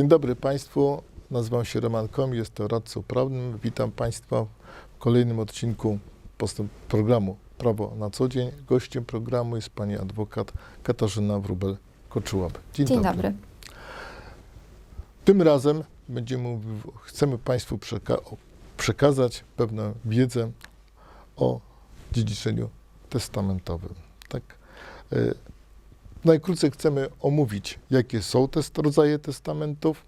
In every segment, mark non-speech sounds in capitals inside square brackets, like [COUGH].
Dzień dobry Państwu. Nazywam się Roman Kom, jestem radcą prawnym. Witam Państwa w kolejnym odcinku programu Prawo na co dzień. Gościem programu jest pani adwokat Katarzyna Wróbel-Koczułap. Dzień, Dzień dobry. Tym razem będziemy, mówił- chcemy Państwu przeka- przekazać pewną wiedzę o dziedziczeniu testamentowym. Tak? Najkrócej chcemy omówić, jakie są te rodzaje testamentów,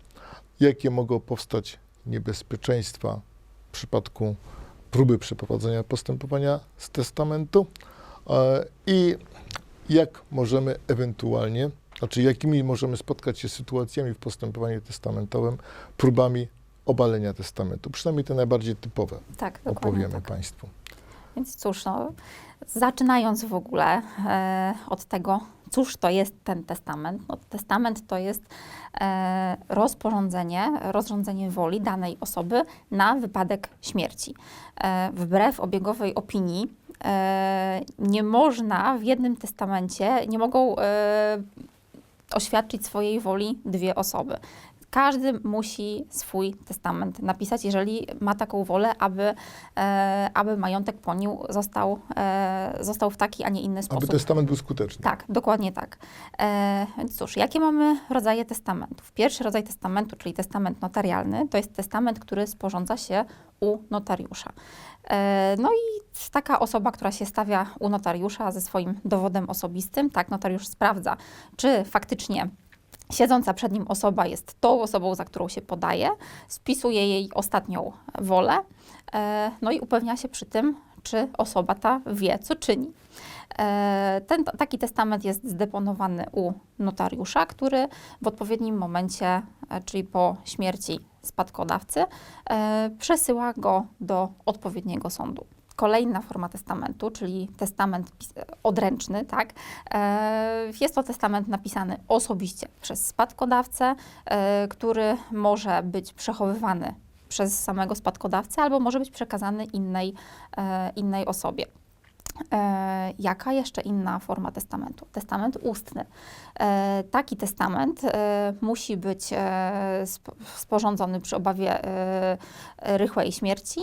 jakie mogą powstać niebezpieczeństwa w przypadku próby przeprowadzenia postępowania z testamentu e, i jak możemy ewentualnie, znaczy jakimi możemy spotkać się sytuacjami w postępowaniu testamentowym, próbami obalenia testamentu, przynajmniej te najbardziej typowe Tak, opowiemy tak. Państwu. Więc cóż, no, zaczynając w ogóle e, od tego, cóż to jest ten testament. No, testament to jest e, rozporządzenie, rozrządzenie woli danej osoby na wypadek śmierci. E, wbrew obiegowej opinii e, nie można w jednym testamencie, nie mogą e, oświadczyć swojej woli dwie osoby. Każdy musi swój testament napisać, jeżeli ma taką wolę, aby, e, aby majątek po nim został, e, został w taki, a nie inny Aby sposób. testament był skuteczny. Tak, dokładnie tak. E, więc cóż, jakie mamy rodzaje testamentów? Pierwszy rodzaj testamentu, czyli testament notarialny, to jest testament, który sporządza się u notariusza. E, no i taka osoba, która się stawia u notariusza ze swoim dowodem osobistym, tak, notariusz sprawdza, czy faktycznie siedząca przed nim osoba jest tą osobą, za którą się podaje, spisuje jej ostatnią wolę, e, no i upewnia się przy tym, czy osoba ta wie, co czyni. E, Ten taki testament jest zdeponowany u notariusza, który w odpowiednim momencie, e, czyli po śmierci spadkodawcy, przesyła go do odpowiedniego sądu. Kolejna forma testamentu, czyli testament odręczny, tak? E, Jest to testament napisany osobiście przez spadkodawcę, e, który może być przechowywany przez samego spadkodawcę albo może być przekazany innej, e, innej osobie. Jaka jeszcze inna forma testamentu? Testament ustny. Taki testament musi być sp- sporządzony przy obawie rychłej śmierci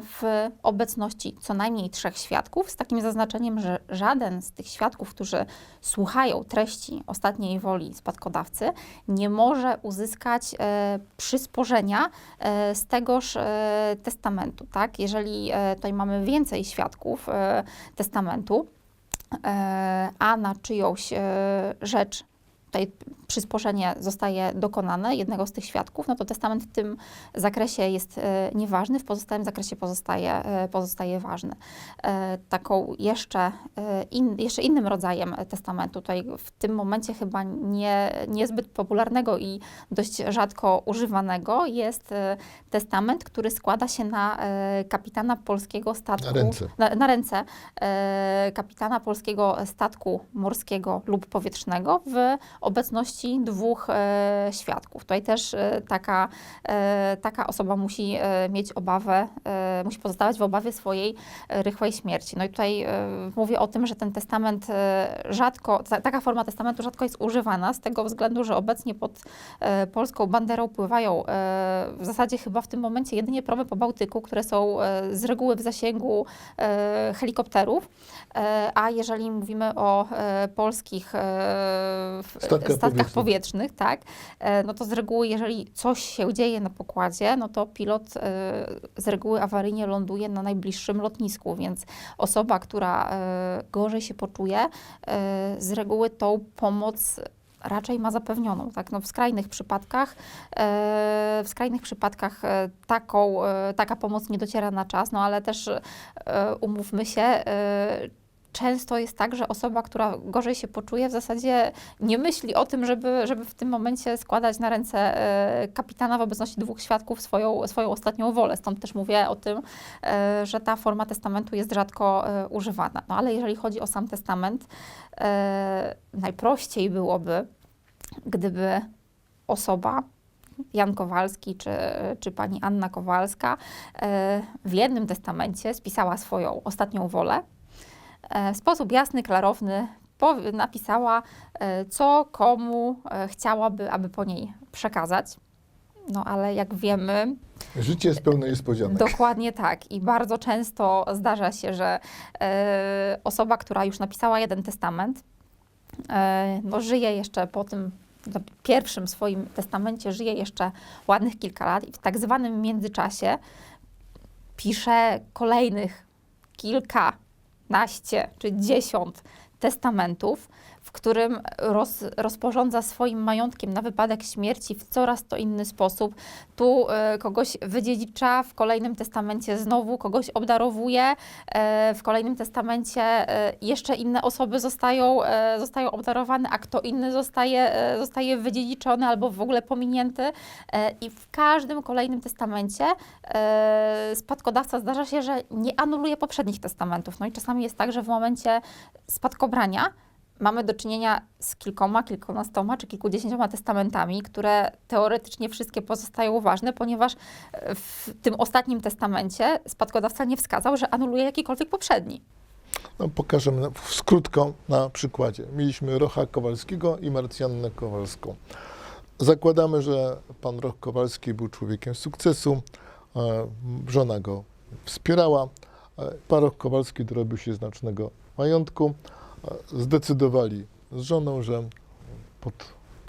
w obecności co najmniej trzech świadków, z takim zaznaczeniem, że żaden z tych świadków, którzy słuchają treści ostatniej woli spadkodawcy, nie może uzyskać e, przysporzenia e, z tegoż e, testamentu. Tak? Jeżeli e, tutaj mamy więcej świadków e, testamentu, e, a na czyjąś e, rzecz tutaj przysporzenie zostaje dokonane jednego z tych świadków, no to testament w tym zakresie jest e, nieważny, w pozostałym zakresie pozostaje, e, pozostaje ważny. E, taką jeszcze, in, jeszcze innym rodzajem testamentu, tutaj w tym momencie chyba nie, niezbyt popularnego i dość rzadko używanego jest testament, który składa się na kapitana polskiego statku. Na ręce. Na, na ręce kapitana polskiego statku morskiego lub powietrznego w obecności dwóch e, świadków. Tutaj też e, taka, e, taka osoba musi mieć obawę, musi pozostawać w obawie swojej e, rychłej śmierci. No i tutaj e, mówię o tym, że ten testament e, rzadko, ta, taka forma testamentu rzadko jest używana z tego względu, że obecnie pod polską banderą pływają w zasadzie chyba w tym momencie jedynie promy po Bałtyku, które są z reguły w zasięgu helikopterów, a jeżeli mówimy o polskich Statkach statkach powietrznych. tak, no to z reguły, jeżeli coś się dzieje na pokładzie, no to pilot z reguły awaryjnie ląduje na najbliższym lotnisku, więc osoba, która e, gorzej się poczuje, e, z reguły tą pomoc raczej ma zapewnioną. Tak? No w skrajnych przypadkach, e, w skrajnych przypadkach taką, taka pomoc nie dociera na czas, no ale też umówmy się, często jest tak, że osoba, która gorzej się poczuje, w zasadzie nie myśli o tym, żeby, żeby w tym momencie składać na ręce e, kapitana w obecności dwóch świadków swoją, swoją ostatnią wolę. Stąd też mówię o tym, e, że ta forma testamentu jest rzadko e, używana. No ale jeżeli chodzi o sam testament, najprościej byłoby, gdyby osoba, Jan Kowalski czy, czy pani Anna Kowalska, w jednym testamencie spisała swoją ostatnią wolę, w sposób jasny, klarowny napisała, e, co komu e, chciałaby, aby po niej przekazać. No ale jak wiemy, Życie jest pełne niespodzianek. Dokładnie tak. I bardzo często zdarza się, że e, osoba, która już napisała jeden testament, e, no, żyje jeszcze po tym no, pierwszym swoim testamencie, żyje jeszcze ładnych kilka lat i w tak zwanym międzyczasie pisze kolejnych kilkanaście czy dziesiąt testamentów, którym roz, rozporządza swoim majątkiem na wypadek śmierci w coraz to inny sposób. Tu e, kogoś wydziedzicza, w kolejnym testamencie znowu kogoś obdarowuje, e, w kolejnym testamencie e, jeszcze inne osoby zostają, e, zostają obdarowane, a kto inny zostaje, e, zostaje wydziedziczony albo w ogóle pominięty. E, I w każdym kolejnym testamencie e, spadkodawca zdarza się, że nie anuluje poprzednich testamentów. No i czasami jest tak, że w momencie spadkobrania mamy do czynienia z kilkoma, kilkunastoma czy kilkudziesięcioma testamentami, które teoretycznie wszystkie pozostają ważne, ponieważ e, w tym ostatnim testamencie spadkodawca nie wskazał, że anuluje jakikolwiek poprzedni. No, w skrótko na przykładzie. Mieliśmy Rocha Kowalskiego i Marcjannę Kowalską. Zakładamy, że pan Roch Kowalski był człowiekiem sukcesu, e, żona go wspierała, e, pan Roch Kowalski dorobił się znacznego majątku. Zdecydowali z żoną, że pod,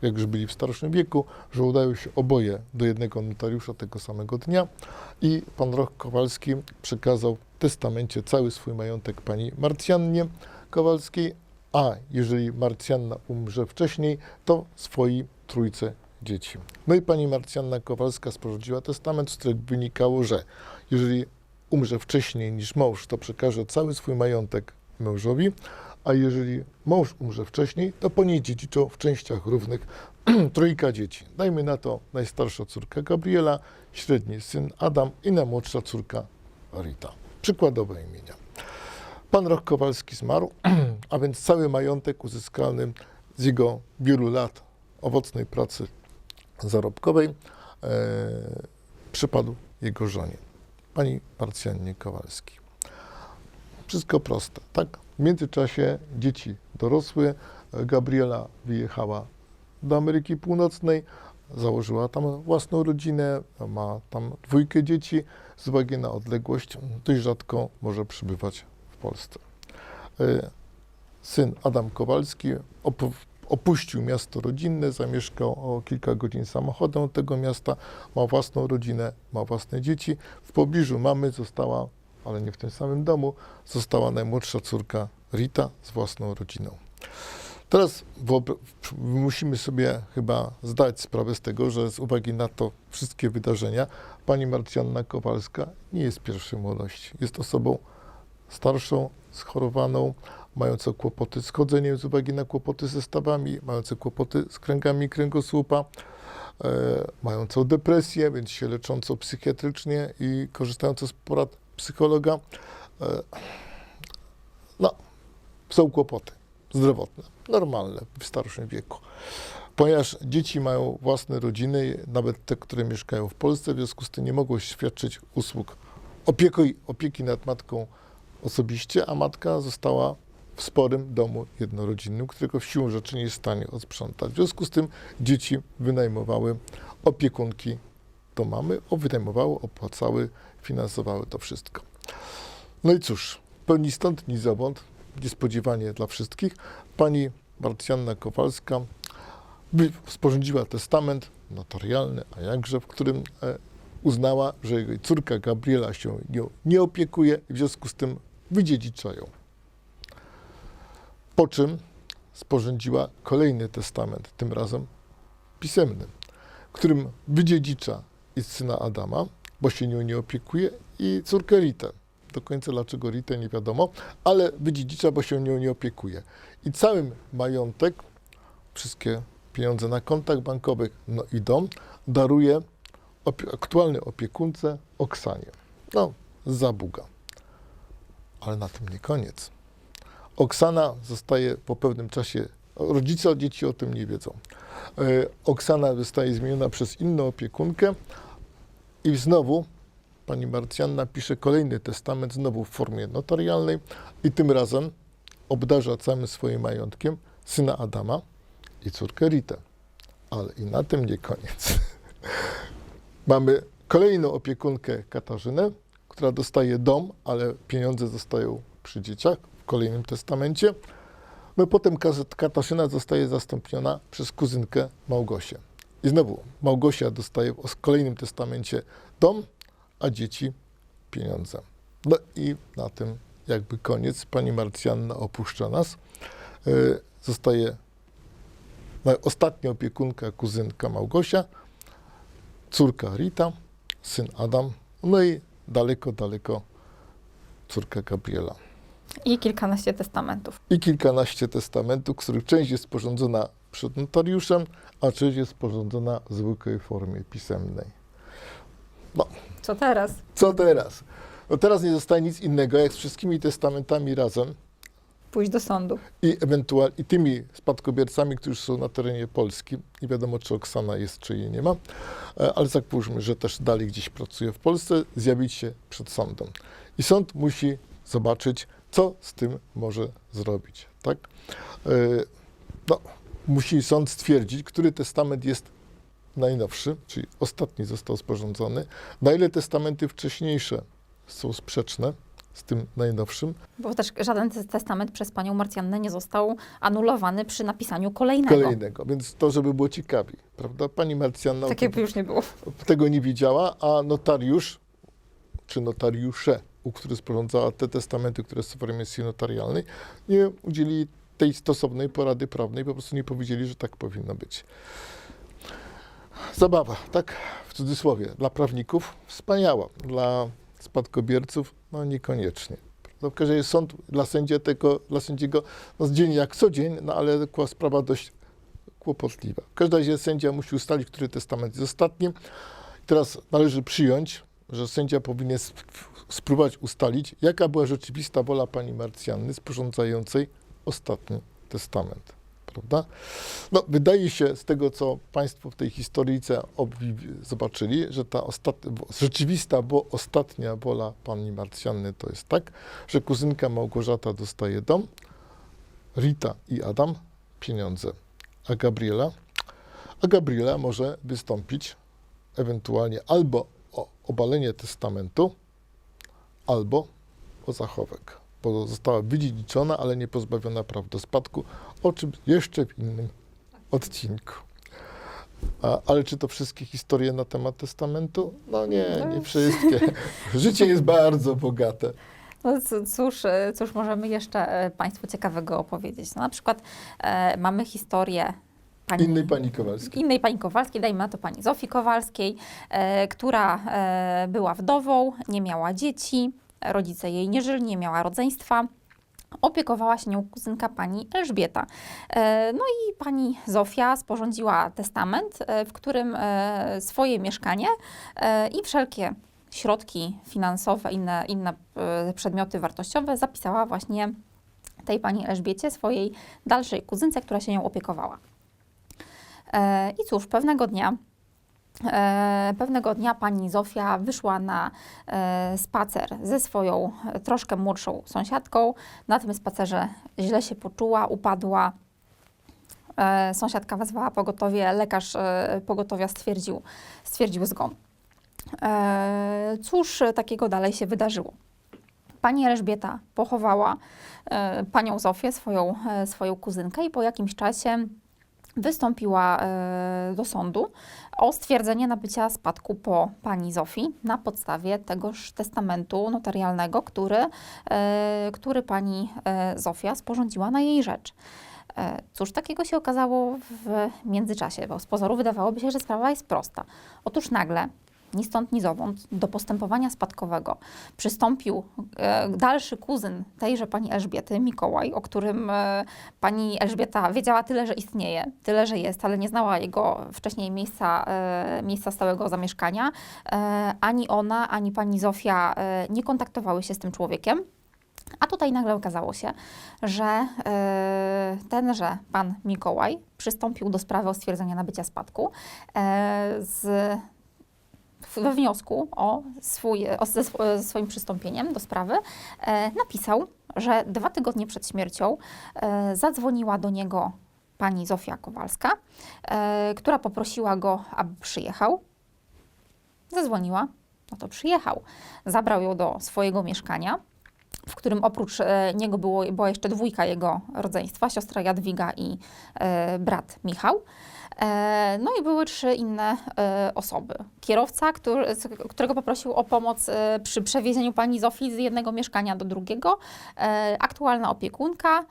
jak już byli w starszym wieku, że udają się oboje do jednego notariusza tego samego dnia i pan Roch Kowalski przekazał w testamencie cały swój majątek pani Marcjannie Kowalskiej, a jeżeli Marcjanna umrze wcześniej, to swojej trójce dzieci. No i pani Marcjanna Kowalska sporządziła testament, z którego wynikało, że jeżeli umrze wcześniej niż mąż, to przekaże cały swój majątek mężowi, a jeżeli mąż umrze wcześniej, to po niej dziedziczą w częściach równych [CLEARS THROAT] trójka dzieci. Dajmy na to najstarsza córka Gabriela, średni syn Adam i najmłodsza córka Rita. Przykładowe imienia. Pan Roch Kowalski zmarł, [CLEARS THROAT] a więc cały majątek uzyskany z jego wielu lat owocnej pracy zarobkowej e, przypadł jego żonie, pani Marcjannie Kowalskiej. Wszystko proste, tak? W międzyczasie dzieci dorosły, e, Gabriela wyjechała do Ameryki Północnej, założyła tam własną rodzinę, ma tam dwójkę dzieci, z uwagi na odległość dość rzadko może przybywać w Polsce. E, Syn Adam Kowalski opu- opuścił miasto rodzinne, zamieszkał o kilka godzin samochodem od tego miasta, ma własną rodzinę, ma własne dzieci. W pobliżu mamy została, ale nie w tym samym domu, została najmłodsza córka Rita z własną rodziną. Teraz musimy sobie chyba zdać sprawę z tego, że z uwagi na to wszystkie wydarzenia, pani Marcjanna Kowalska nie jest pierwszej młodości. Jest osobą starszą, schorowaną, mającą kłopoty z chodzeniem z uwagi na kłopoty ze stawami, mającą kłopoty z kręgami kręgosłupa, e, mającą depresję, więc się leczącą psychiatrycznie i korzystającą z porad psychologa. E, no, są kłopoty zdrowotne, normalne w starszym wieku. Ponieważ dzieci mają własne rodziny, nawet te, które mieszkają w Polsce, w związku z tym nie mogą świadczyć usług opieki, opieki nad matką osobiście, a matka została w sporym domu jednorodzinnym, którego w siłą rzeczy nie jest w stanie odsprzątać. W związku z tym dzieci wynajmowały opiekunki do mamy, o, wynajmowały, opłacały, finansowały to wszystko. No i cóż, pełni stąd ni zowąd, niespodziewanie dla wszystkich, pani Marcjanna Kowalska sporządziła testament notarialny, a jakże, w którym e, uznała, że jej córka Gabriela się nią nie opiekuje i w związku z tym wydziedzicza ją. Po czym sporządziła kolejny testament, tym razem pisemny, którym wydziedzicza i syna Adama, bo się nią nie opiekuje, i córkę Ritę. Do końca dlaczego Ritę nie wiadomo, ale wydziedzicza, bo się nią nie opiekuje. I cały majątek, wszystkie pieniądze na kontach bankowych, no i dom, daruje opie- aktualnej opiekunce Oksanie. No, za Buga. Ale na tym nie koniec. Oksana zostaje po pewnym czasie, rodzice dzieci o tym nie wiedzą. E, Oksana zostaje zmieniona przez inną opiekunkę i znowu pani Marcjanna pisze kolejny testament, znowu w formie notarialnej i tym razem obdarza całym swoim majątkiem syna Adama i córkę Ritę. Ale i na tym nie koniec. [LAUGHS] Mamy kolejną opiekunkę Katarzynę, która dostaje dom, ale pieniądze zostają przy dzieciach w kolejnym testamencie. No potem Katarzyna zostaje zastąpiona przez kuzynkę Małgosię. I znowu Małgosia dostaje w kolejnym testamencie dom, a dzieci pieniądze. No i na tym jakby koniec. Pani Marcjanna opuszcza nas. Y, Zostaje ostatnia opiekunka, kuzynka Małgosia, córka Rita, syn Adam, no i daleko, daleko córka Gabriela. I kilkanaście testamentów. I kilkanaście testamentów, których część jest sporządzona przed notariuszem, a część jest sporządzona w zwykłej formie pisemnej. Co teraz? Co teraz? No teraz nie zostaje nic innego, jak z wszystkimi testamentami razem Pójść do sądu. i ewentualnie i tymi spadkobiercami, którzy są na terenie Polski. Nie wiadomo, czy Oksana jest, czy jej nie ma, e, ale załóżmy, że też dalej gdzieś pracuje w Polsce, zjawić się przed sądem. I sąd musi zobaczyć, co z tym może zrobić. Tak? E, No, musi sąd stwierdzić, który testament jest najnowszy, czyli ostatni został sporządzony, na ile testamenty wcześniejsze są sprzeczne z tym najnowszym, Bo też żaden te- testament przez panią Marcjannę nie został anulowany przy napisaniu kolejnego. kolejnego. Więc to, żeby było ciekawiej, prawda? Pani Marcjanna Tak jakby już nie było. tego nie widziała, a notariusz, czy notariusze, u których sporządzała te testamenty, które są w remisji notarialnej, nie udzieli tej stosownej porady prawnej, po prostu nie powiedzieli, że tak powinno być. Zabawa, tak w cudzysłowie, dla prawników wspaniała, dla spadkobierców no niekoniecznie. No, w każdym razie sąd dla, sędzia tego, dla sędziego no, dzień jak co dzień, no, ale sprawa dość kłopotliwa. W każdym razie sędzia musi ustalić, który testament jest ostatni. Teraz należy przyjąć, że sędzia powinien sp- spróbować ustalić, jaka była rzeczywista wola pani Marcjanny sporządzającej ostatni testament. Prawda? No, wydaje się z tego, co Państwo w tej historyjce zobaczyli, że ta rzeczywista, bo ostatnia wola pani Marcjanny to jest tak, że kuzynka Małgorzata dostaje dom, Rita i Adam pieniądze, a Gabriela, a Gabriela może wystąpić ewentualnie albo o obalenie testamentu, albo o zachowek, bo została wydziedziczona, ale nie pozbawiona praw do spadku, o czym jeszcze w innym odcinku. A, ale czy to wszystkie historie na temat testamentu? No nie, nie wszystkie. [LAUGHS] Życie jest bardzo bogate. No cóż, e, cóż możemy jeszcze e, Państwu ciekawego opowiedzieć? No, na przykład e, mamy historię pani, Innej pani Kowalskiej. innej pani Kowalskiej, dajmy na to pani Zofii Kowalskiej, e, która e, była wdową, nie miała dzieci, rodzice jej nie żyli, nie miała rodzeństwa. Opiekowała się nią kuzynka pani Elżbieta. E, No i pani Zofia sporządziła testament, e, w którym e, swoje mieszkanie i wszelkie środki finansowe, inne, inne przedmioty wartościowe zapisała właśnie tej pani Elżbiecie, swojej dalszej kuzynce, która się nią opiekowała. I cóż, pewnego dnia, e, pewnego dnia pani Zofia wyszła na e, spacer ze swoją e, troszkę młodszą sąsiadką. Na tym spacerze źle się poczuła, upadła. Sąsiadka wezwała pogotowie, lekarz pogotowia stwierdził, stwierdził zgon. Cóż takiego dalej się wydarzyło? Pani Elżbieta pochowała panią Zofię, swoją, swoją kuzynkę i po jakimś czasie wystąpiła do sądu o stwierdzenie nabycia spadku po pani Zofii na podstawie tegoż testamentu notarialnego, który, e, który pani e, Zofia sporządziła na jej rzecz. E, Cóż takiego się okazało w międzyczasie, bo z pozoru wydawałoby się, że sprawa jest prosta. Otóż nagle, ni stąd, ni zowąd, do postępowania spadkowego przystąpił e, dalszy kuzyn tejże pani Elżbiety, Mikołaj, o którym e, pani Elżbieta wiedziała tyle, że istnieje, tyle, że jest, ale nie znała jego wcześniej miejsca, e, miejsca stałego zamieszkania. E, ani ona, ani pani Zofia e, nie kontaktowały się z tym człowiekiem. A tutaj nagle okazało się, że e, tenże pan Mikołaj przystąpił do sprawy o stwierdzenie nabycia spadku e, z we wniosku o, swój, o ze swo- ze swoim przystąpieniem do sprawy e, napisał, że dwa tygodnie przed śmiercią e, zadzwoniła do niego pani Zofia Kowalska, e, która poprosiła go, aby przyjechał. Zadzwoniła, no to przyjechał. Zabrał ją do swojego mieszkania, w którym oprócz e, niego było, była jeszcze dwójka jego rodzeństwa, siostra Jadwiga i e, brat Michał. E, No i były trzy inne e, osoby. Kierowca, który, którego poprosił o pomoc e, przy przewiezieniu pani Zofii z jednego mieszkania do drugiego, aktualna opiekunka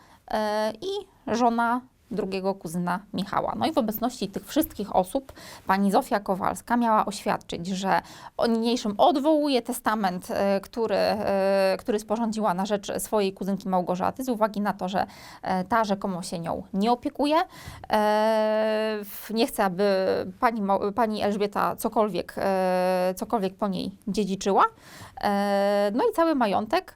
i żona drugiego kuzyna Michała. No i w obecności tych wszystkich osób pani Zofia Kowalska miała oświadczyć, że o niniejszym odwołuje testament, e, który, e, który sporządziła na rzecz swojej kuzynki Małgorzaty z uwagi na to, że e, ta rzekomo się nią nie opiekuje. Nie chce, aby pani, pani Elżbieta cokolwiek, cokolwiek po niej dziedziczyła. No i cały majątek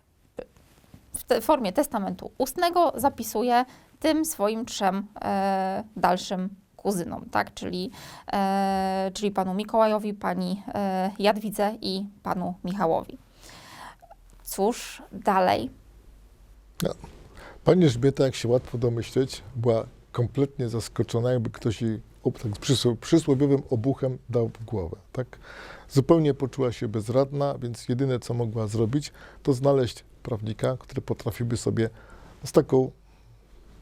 w formie testamentu ustnego zapisuje tym swoim trzem e, dalszym kuzynom, tak? czyli, e, czyli panu Mikołajowi, pani e, Jadwidze i panu Michałowi. Cóż dalej? Pani Elżbieta, jak się łatwo domyśleć, była kompletnie zaskoczona, jakby ktoś jej tak przysł- przysłowiowym obuchem dał w głowę. Tak? Zupełnie poczuła się bezradna, więc jedyne, co mogła zrobić, to znaleźć prawnika, który potrafiłby sobie z taką,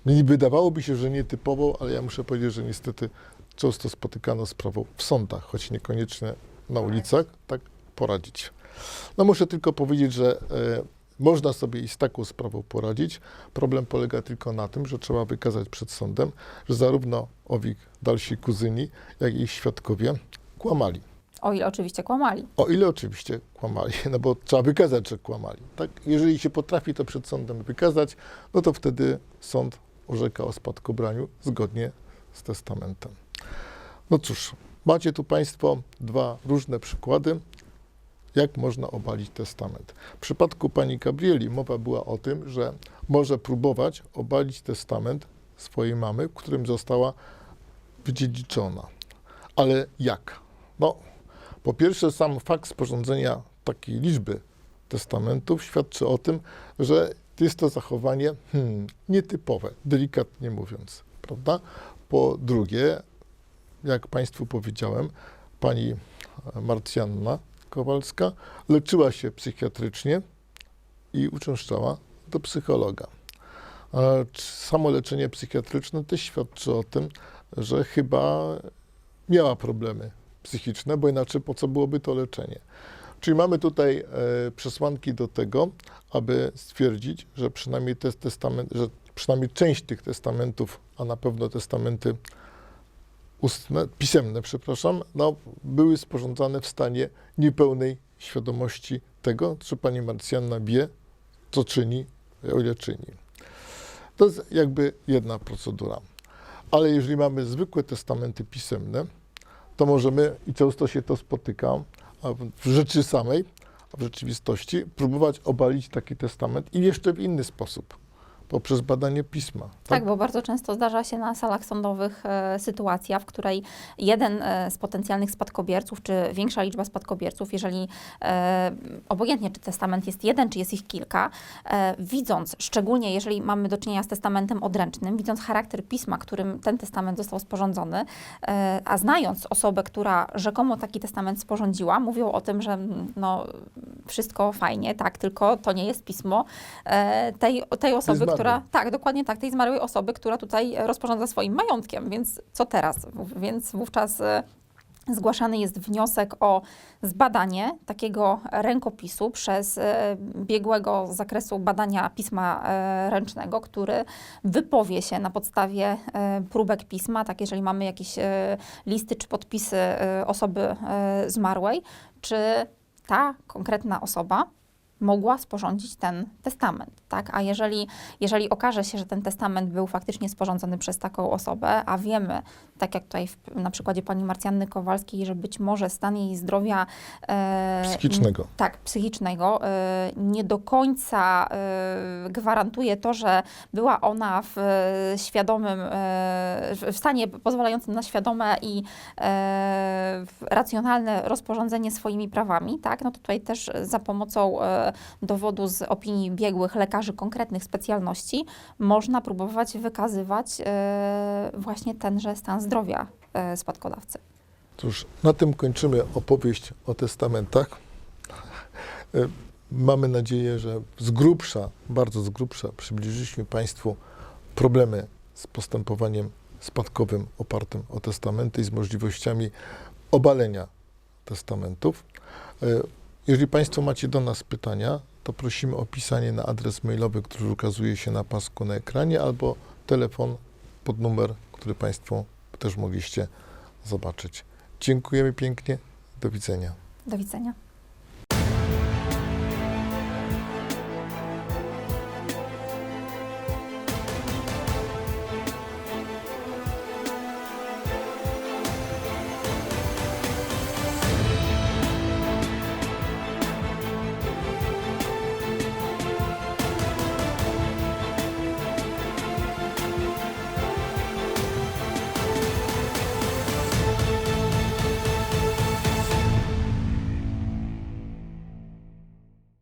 mi wydawałoby się, że nietypową, ale ja muszę powiedzieć, że niestety często spotykano sprawą w sądach, choć niekoniecznie na ulicach, tak poradzić. No muszę tylko powiedzieć, że e, można sobie i z taką sprawą poradzić. Problem polega tylko na tym, że trzeba wykazać przed sądem, że zarówno owi dalsi kuzyni, jak i ich świadkowie kłamali. O ile oczywiście kłamali. O ile oczywiście kłamali, [LAUGHS] no bo trzeba wykazać, że kłamali. Tak? Jeżeli się potrafi to przed sądem wykazać, no to wtedy sąd orzeka o spadkobraniu zgodnie z testamentem. No cóż, macie tu Państwo dwa różne przykłady, jak można obalić testament. W przypadku pani Gabrieli mowa była o tym, że może próbować obalić testament swojej mamy, którym została wydziedziczona. Ale jak? No, po pierwsze, sam fakt sporządzenia takiej liczby testamentów świadczy o tym, że jest to zachowanie hmm, nietypowe, delikatnie mówiąc, prawda? Po drugie, jak Państwu powiedziałem, pani Marcjanna Kowalska leczyła się psychiatrycznie i uczęszczała do psychologa. Samo leczenie psychiatryczne też świadczy o tym, że chyba miała problemy psychiczne, bo inaczej po co byłoby to leczenie? Czyli mamy tutaj e, przesłanki do tego, aby stwierdzić, że przynajmniej te testament, że przynajmniej część tych testamentów, a na pewno testamenty ustne, pisemne, przepraszam, no, były sporządzane w stanie niepełnej świadomości tego, czy pani Marcjanna wie, co czyni, o ile czyni. To jest jakby jedna procedura. Ale jeżeli mamy zwykłe testamenty pisemne, to możemy, i często się to spotyka, w- rzeczy samej, a w rzeczywistości, próbować obalić taki testament i jeszcze w inny sposób, poprzez badanie pisma. Tak, bo bardzo często zdarza się na salach sądowych e, sytuacja, w której jeden e, z potencjalnych spadkobierców, czy większa liczba spadkobierców, jeżeli e, obojętnie czy testament jest jeden, czy jest ich kilka, e, widząc, szczególnie jeżeli mamy do czynienia z testamentem odręcznym, widząc charakter pisma, którym ten testament został sporządzony, e, a znając osobę, która rzekomo taki testament sporządziła, mówią o tym, że mm, no, wszystko fajnie, tak, tylko to nie jest pismo e, tej, tej osoby. Która, tak, dokładnie tak, tej zmarłej osoby, która tutaj rozporządza swoim majątkiem, więc co teraz? Więc wówczas e, zgłaszany jest wniosek o zbadanie takiego rękopisu przez e, biegłego z zakresu badania pisma e, ręcznego, który wypowie się na podstawie próbek pisma, tak jeżeli mamy jakieś listy czy podpisy osoby zmarłej, czy ta konkretna osoba mogła sporządzić ten testament, tak? A jeżeli, jeżeli okaże się, że ten testament był faktycznie sporządzony przez taką osobę, a wiemy, tak jak tutaj w, na przykładzie pani Marcjanny Kowalskiej, że być może stan jej zdrowia e, Psychicznego. tak, psychicznego, e, nie do końca e, gwarantuje to, że była ona w e, świadomym, e, w stanie pozwalającym na świadome i e, racjonalne rozporządzenie swoimi prawami, tak, no to tutaj też za pomocą e, dowodu z opinii biegłych lekarzy lekarzy konkretnych specjalności można próbować wykazywać e, właśnie tenże stan zdrowia e, spadkodawcy. Cóż, na tym kończymy opowieść o testamentach. E, Mamy nadzieję, że z grubsza, bardzo z grubsza przybliżyliśmy Państwu problemy z postępowaniem spadkowym opartym o testamenty i z możliwościami obalenia testamentów. Jeżeli Państwo macie do nas pytania, to prosimy o pisanie na adres mailowy, który ukazuje się na pasku na ekranie, albo telefon pod numer, który Państwo też mogliście zobaczyć. Dziękujemy pięknie. Do widzenia. Do widzenia.